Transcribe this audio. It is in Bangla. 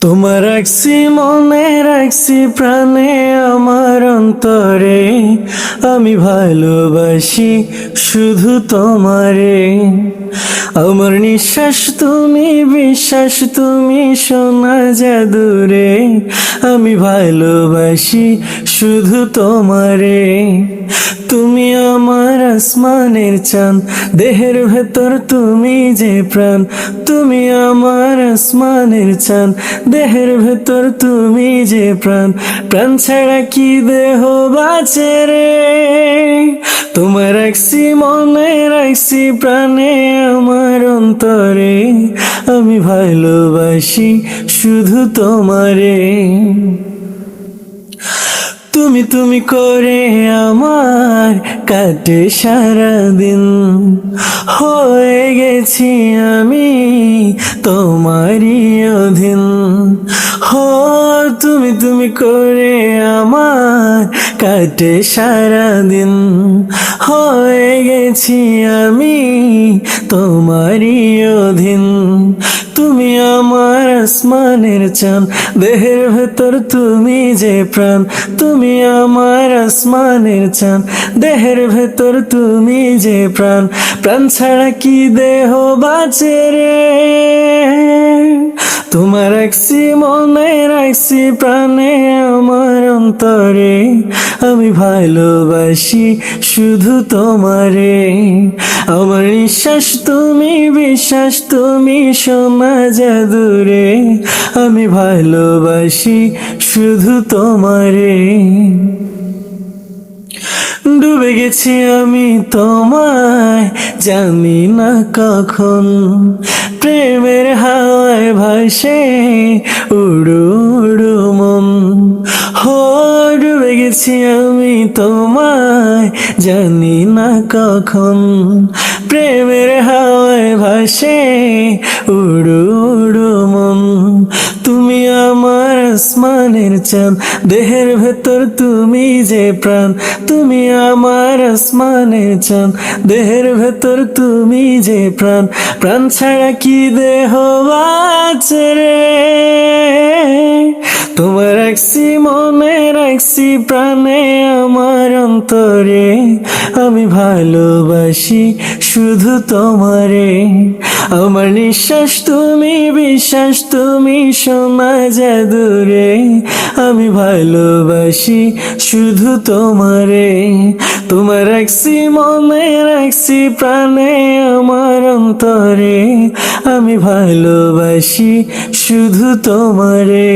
তোমার রাখছি মনে রাখছি প্রাণে আমার অন্তরে। আমি ভালোবাসি শুধু তোমারে। আমার নিঃশ্বাস তুমি, বিশ্বাস তুমি, সোনা জাদুরে। আমি ভালোবাসি শুধু তোমারে। তুমি আমার আসমানের চাঁদ, দেহের ভেতর তুমি যে প্রাণ। তুমি আমার আসমানের চাঁদ, দেহের ভেতর তুমি যে প্রাণ। প্রাণ ছাড়া কি দেহ বাঁচে রে? তোমার রাখছি, মনে রাখছি, প্রাণে আমার অন্তরে। আমি ভালোবাসি শুধু তোমারে। তুমি তুমি করে আমার কাটে সারা দিন হয়ে গেছি আমি তোমারই তুমি করে আমার কাটে সারা দিন হয়ে গেছি আমি তোমারই অধীন। তুমি আমার আসমানের চাঁদ, দেহের ভেতর তুমি যে প্রাণ। তুমি আমার আসমানের চাঁদ, দেহের ভেতর তুমি যে প্রাণ। প্রাণ ছাড়া কি দেহ বাঁচে রে? তোমার রাখছি মনে রাখছি প্রাণে আমার অন্তরে। আমি ভালোবাসি শুধু তোমারে। আমার নিঃশ্বাস তুমি, বিশ্বাস তুমি সোনা জাদুরে আমি ভালোবাসি শুধু তোমারে। গেছি আমি তোমায়, জানি না কখন। প্রেমের হাওয়ায় ভাসে উড়ু উড়ু মন। হো, ডুবে গেছি আমি তোমায়, জানি না কখন। প্রেমের হাওয়ায় ভাসে উড়ু উড়ু মন। তুমি আমার আসমানের চাঁদ। দেহের ভেতর তুমি যে প্রাণ, তুমি আমার আসমানের চাঁদ। দেহের ভেতর তুমি যে প্রাণ প্রাণ ছাড়া কি দেহ রে? তোমার রাখছি প্রাণে আমার অন্তরে। আমি ভালোবাসি শুধু তোমারে। আমার নিঃশ্বাস তুমি, বিশ্বাস তুমি সোনা জাদুরে আমি ভালোবাসি শুধু তোমারে। তোমার রাখছি মনে, রাখছি প্রাণে আমার অন্তরে। আমি ভালোবাসি শুধু তোমারে।